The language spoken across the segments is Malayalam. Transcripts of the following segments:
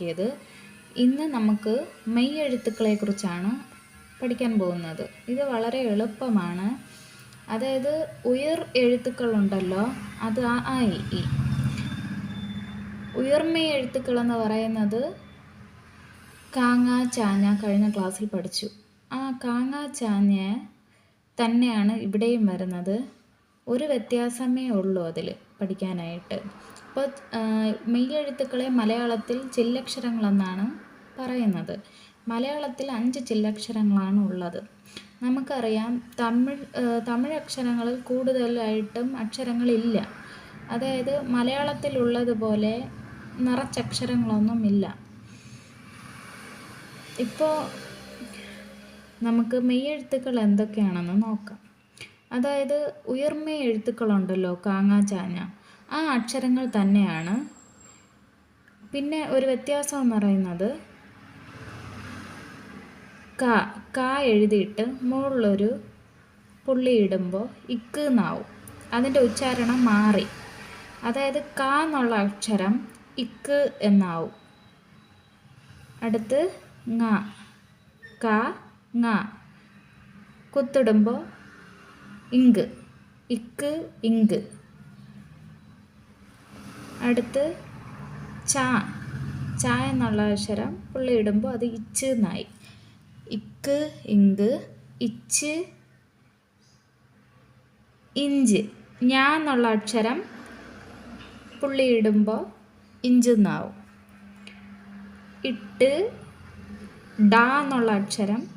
നോക്കിയത് ഇന്ന് നമുക്ക് മെയ് എഴുത്തുക്കളെക്കുറിച്ചാണ് പഠിക്കാൻ പോകുന്നത്. ഇത് വളരെ എളുപ്പമാണ്. അതായത് ഉയർ എഴുത്തുക്കളുണ്ടല്ലോ അത് ആ ആ ഇ ഉയർമെയ് എഴുത്തുക്കൾ എന്ന് പറയുന്നത് കാങ്ങ ചാഞ്ഞ കഴിഞ്ഞ ക്ലാസ്സിൽ പഠിച്ചു. ആ കാങ്ങ ചാഞ്ഞ തന്നെയാണ് ഇവിടെയും വരുന്നത്. ഒരു വ്യത്യാസമേ ഉള്ളൂ അതിൽ പഠിക്കാനായിട്ട്. അപ്പോൾ മെയ്യെഴുത്തുക്കളെ മലയാളത്തിൽ ചില്ലക്ഷരങ്ങളെന്നാണ് പറയുന്നത്. മലയാളത്തിൽ അഞ്ച് ചില്ലക്ഷരങ്ങളാണ് ഉള്ളത്. നമുക്കറിയാം തമിഴ് തമിഴ് അക്ഷരങ്ങളിൽ കൂടുതലായിട്ടും അക്ഷരങ്ങളില്ല. അതായത് മലയാളത്തിലുള്ളതുപോലെ നിറച്ചക്ഷരങ്ങളൊന്നും ഇല്ല ഇപ്പോൾ നമുക്ക് മെയ്യെഴുത്തുക്കൾ എന്തൊക്കെയാണെന്ന് നോക്കാം. അതായത് ഉയർമേ എഴുത്തുക്കളുണ്ടല്ലോ കാങ്ങാചാഞ്ഞ ആ അക്ഷരങ്ങൾ തന്നെയാണ്. പിന്നെ ഒരു വ്യത്യാസം എന്ന് പറയുന്നത് ക ക എഴുതിയിട്ട് മുകളിലൊരു പുള്ളി ഇടുമ്പോൾ ഇക്ക് എന്നാവും. അതിന്റെ ഉച്ചാരണം മാറി. അതായത് ക എന്നുള്ള അക്ഷരം ഇക്ക് എന്നാവും. അടുത്ത് ങ ക ങ. കുത്തിടുമ്പോൾ ഇങ്ക്. ഇക്ക് ഇങ്ക്. അടുത്ത് ചാ. ച എന്നുള്ള അക്ഷരം പുള്ളി ഇടുമ്പോൾ അത് ഇച്ച് എന്നായി. ഇക്ക് ഇങ്ക് ഇച്ച് ഇഞ്ച്. ഞാ എന്നുള്ള അക്ഷരം പുള്ളി ഇടുമ്പോൾ ഇഞ്ച് എന്നാവും. ഇട്ട് ഡ എന്നുള്ള അക്ഷരം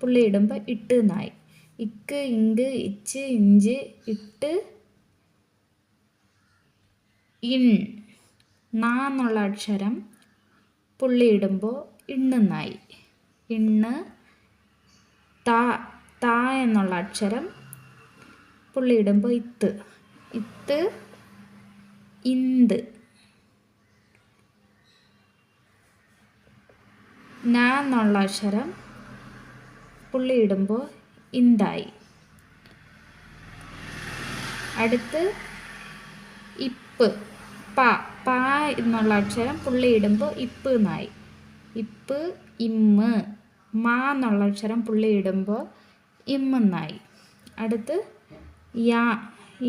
പുള്ളി ഇടുമ്പോൾ ഇട്ട് എന്നായി. ഇക്ക് ഇങ്ക് ഇച്ച് ഇഞ്ച് ഇട്ട് ഇൺ. നാ എന്നുള്ള അക്ഷരം പുള്ളിയിടുമ്പോൾ ഇണ്ണെന്നായി. ഇണ്ണ് താ താ എന്നുള്ള അക്ഷരം പുള്ളിയിടുമ്പോൾ ഇത്ത്. ഇത്ത് ഇന്ത് ന എന്നുള്ള അക്ഷരം പുള്ളി ഇടുമ്പോൾ ഇന്തായി അടുത്ത് ഇപ്പ് പ പ എന്നുള്ള അക്ഷരം പുള്ളി ഇടുമ്പോൾ ഇപ്പ് എന്നായി. ഇപ്പ് ഇമ്മ് മാ എന്നുള്ള അക്ഷരം പുള്ളി ഇടുമ്പോൾ ഇമ്മെന്നായി അടുത്ത് യാ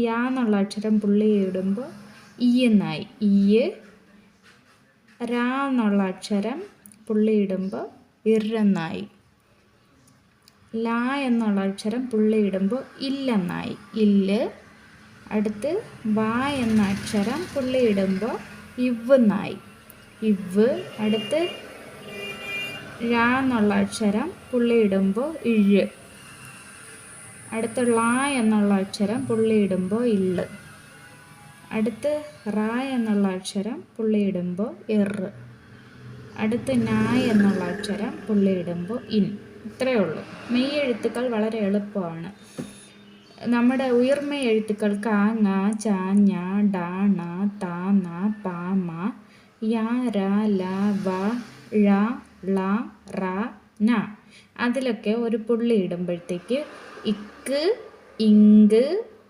യാ എന്നുള്ള അക്ഷരം പുള്ളി ഇടുമ്പോൾ ഇ എന്നായി. ഇയ് രാ എന്നുള്ള അക്ഷരം പുള്ളി ഇടുമ്പോൾ ഇറന്നായി ലാ എന്നുള്ള അക്ഷരം പുള്ളി ഇടുമ്പോൾ ഇല്ലെന്നായി. ഇല്ല്. അടുത്ത് വാ എന്ന അക്ഷരം പുള്ളി ഇടുമ്പോൾ ഇവ്വെന്നായി. ഇവ് അടുത്ത് ഴ എന്നുള്ള അക്ഷരം പുള്ളി ഇടുമ്പോൾ ഇഴ്. അടുത്ത് ള എന്നുള്ള അക്ഷരം പുള്ളി ഇടുമ്പോൾ ഇള്ള്. അടുത്ത് റ എന്നുള്ള അക്ഷരം പുള്ളി ഇടുമ്പോൾ എറ് അടുത്ത് ന എന്നുള്ള അക്ഷരം പുള്ളി ഇടുമ്പോൾ ഇൻ. ഇത്രയേ ഉള്ളൂ. മെയ് എഴുത്തുക്കൾ വളരെ എളുപ്പമാണ്. നമ്മുടെ ഉയർമ എഴുത്തുക്കൾ കാങ്ങ ചാഞ്ഞ ഡാണ താന പാമ യ ര ല വ ഴ ള റ ന. അതിലൊക്കെ ഒരു പുള്ളി ഇടുമ്പോഴത്തേക്ക് ഇക്ക് ഇങ്ക്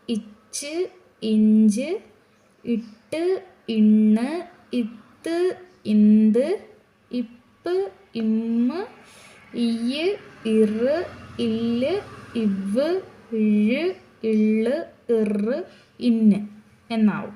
ഇച്ച് ഇഞ്ച് ഇട്ട് ഇണ് ഇത്ത് ഇന്ത് ഇപ്പ് ഇമ്മ് ഇയ് ഇറ് ഇല്ല് ഇവ് ഇഴ് ഇള്ള് ഇറ് ഇന്ന് എന്നാവും.